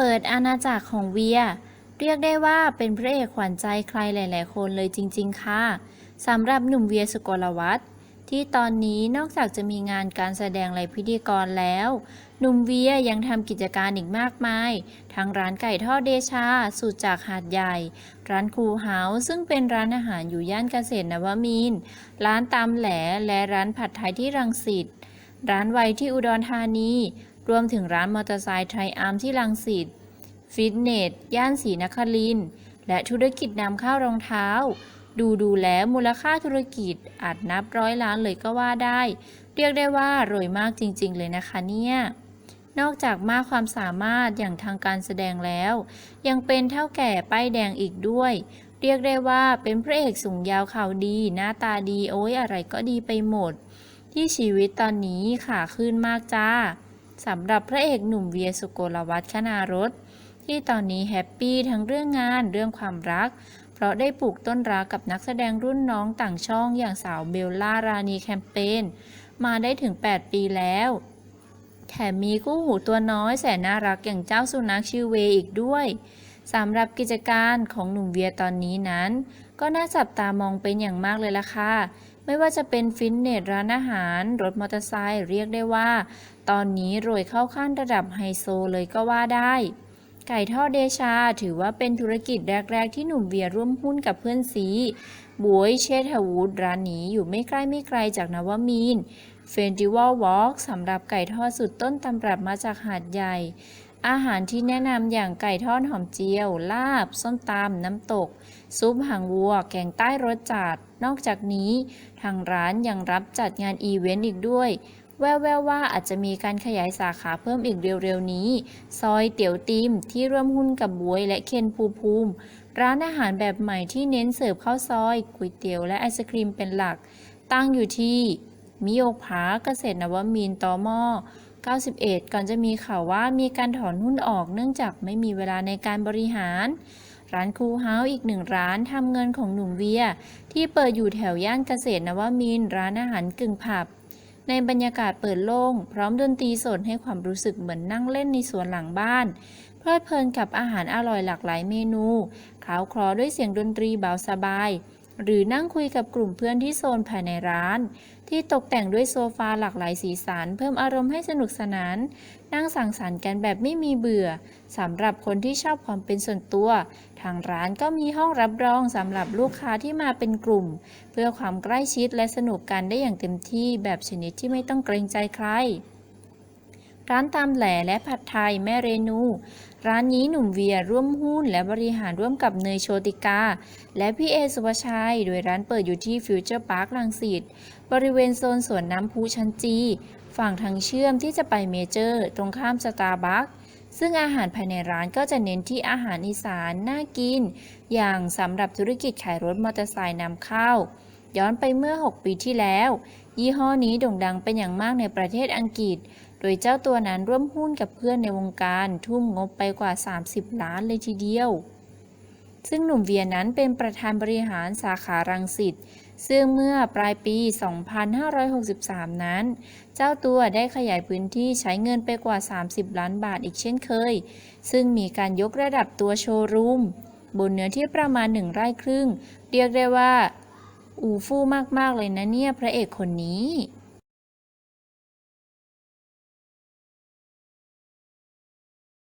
เปิดอาณาจักรของเวีย เรียกได้ว่าเป็นพระเอกขวัญใจใครหลาย ๆ คนเลยจริง ๆ ค่ะสำหรับหนุ่มเวียสุกลวัฒน์ที่ตอนนี้นอกจากจะมีงานการแสดงและพิธีกรแล้ว หนุ่มเวียยังทำกิจการอีกมากมาย ทั้งร้านไก่ทอดเดชา สูตรจากหาดใหญ่ ร้านครูเฮาซึ่งเป็นร้านอาหารอยู่ย่านเกษตรนวมินร้านตามแหลและร้านผัดไทยที่รังสิตร้านไวน์ที่อุดรธานี รวมถึงร้านมอเตอร์ไซค์ไทรอาร์มที่รังสิต ฟิตเนส ย่านศรีนคริน และธุรกิจนำเข้ารองเท้า ดูดูแล้วมูลค่าธุรกิจอาจนับร้อยล้านเลยก็ว่าได้ เรียกได้ว่ารวยมากจริง ๆ เลยนะคะเนี่ยนอกจากมากความสามารถอย่างทางการแสดงแล้ว ยังเป็นเท่าแก่ป้ายแดงอีกด้วย เรียกได้ว่าเป็นพระเอกสูงยาวข่าวดี หน้าตาดีโอ้ยอะไรก็ดีไปหมด ที่ชีวิตตอนนี้ขาขึ้นมากจ้า สำหรับพระเอกหนุ่มเวียสุโกลวัฒน์คณารสที่ตอนนี้แฮปปี้ทั้งเรื่องงานเรื่องความรัก เพราะได้ปลูกต้นรักกับนักแสดงรุ่นน้องต่างช่องอย่างสาวเบลล่ารานีแคมเปญมาได้ถึง 8 ปีแล้วแถมมีคู่หูตัวน้อยแสนน่ารักอย่างเจ้าสุนัขชื่อเวย์อีกด้วย สำหรับกิจการของหนุ่มเวียตอนนี้นั้น ก็น่าจับตามองเป็นอย่างมากเลยล่ะค่ะ ไม่ว่าจะเป็นฟิตเนสร้านอาหาร รถมอเตอร์ไซค์เรียกได้ว่า ตอนนี้รวยเข้าขั้นระดับไฮโซเลยก็ว่าได้ ไก่ทอดเดชาถือว่าเป็นธุรกิจแรก ๆ ที่หนุ่มเวียร่วมหุ้นกับเพื่อนซีบวยเชษฐวูดร้านนี้อยู่ไม่ใกล้ไม่ไกลจากนวมีนเฟนติวัลวอล์กสำหรับไก่ทอดสุดต้นตำรับมาจากหาดใหญ่ อาหารที่แนะนำอย่างไก่ทอดหอมเจียว ลาบ ส้มตำน้ำตก ซุปหางวัว แกงใต้รสจัด นอกจากนี้ทางร้านยังรับจัดงานอีเวนต์อีกด้วย แววๆว่าอาจจะมีการขยายสาขาเพิ่มอีกเร็วๆนี้ ซอยเตี๋ยวติมที่ร่วมหุ้นกับบวยและเคนภูภูมิ ร้านอาหารแบบใหม่ที่เน้นเสิร์ฟข้าวซอยก๋วยเตี๋ยวและไอศครีมเป็นหลัก ตั้งอยู่ที่มิโอผาเกษตรนวมินตอมอ 91 ก่อนจะมีข่าวว่ามีการถอนหุ้นออกเนื่องจากไม่มีเวลาในการบริหาร ร้านครูเฮาส์อีกหนึ่งร้านทำเงินของหนุ่มเวีย ที่เปิดอยู่แถวย่านเกษตรนวมินร้านอาหารกึ่งผับ ในบรรยากาศเปิดโล่ง พร้อมดนตรีสดให้ความรู้สึกเหมือนนั่งเล่นในสวนหลังบ้าน เพลิดเพลินกับอาหารอร่อยหลากหลายเมนูคล้าวคลอด้วยเสียงดนตรีเบาสบาย หรือนั่งคุยกับกลุ่มเพื่อนที่โซนภายในร้าน ที่ตกแต่งด้วยโซฟาหลากหลายสีสันเพิ่มอารมณ์ให้สนุกสนาน นั่งสังสรรค์กันแบบไม่มีเบื่อสำหรับคนที่ชอบความเป็นส่วนตัว ทางร้านก็มีห้องรับรองสำหรับลูกค้าที่มาเป็นกลุ่ม เพื่อความใกล้ชิดและสนุกกันได้อย่างเต็มที่แบบชนิดที่ไม่ต้องเกรงใจใคร ร้านตามแหล่และผัดไทยแม่เรนู ร้านนี้หนุ่มเวียร่วมหุ้นและบริหารร่วมกับเนยโชติกา และพี่เอสุภชัย โดยร้านเปิดอยู่ที่ฟิวเจอร์พาร์คลังสิตบริเวณโซนสวนน้ำพุชั้นจี ฝั่งทางเชื่อมที่จะไปเมเจอร์ ตรงข้ามสตาร์บัคซึ่งอาหารภายในร้านก็จะเน้นที่อาหารอีสานน่ากิน อย่างสำหรับธุรกิจขายรถมอเตอร์ไซค์นำเข้า ย้อนไปเมื่อ 6 ปีที่แล้ว ยี่ห้อนี้โด่งดังเป็นอย่างมากในประเทศอังกฤษ โดยเจ้าตัวนั้นร่วมหุ้นกับเพื่อนในวงการทุ่มงบไปกว่า 30 ล้านเลยทีเดียว ซึ่งหนุ่มเวียนั้นเป็นประธานบริหารสาขารังสิตซึ่งเมื่อปลายปี 2563 นั้น เจ้าตัวได้ขยายพื้นที่ใช้เงินไปกว่า 30 ล้านบาทอีกเช่นเคย ซึ่งมีการยกระดับตัวโชว์รูม บนเนื้อที่ประมาณ1ไร่ครึ่ง เรียกได้ว่า อูฟู่มาก ๆ เลยนะเนี่ยพระเอกคนนี้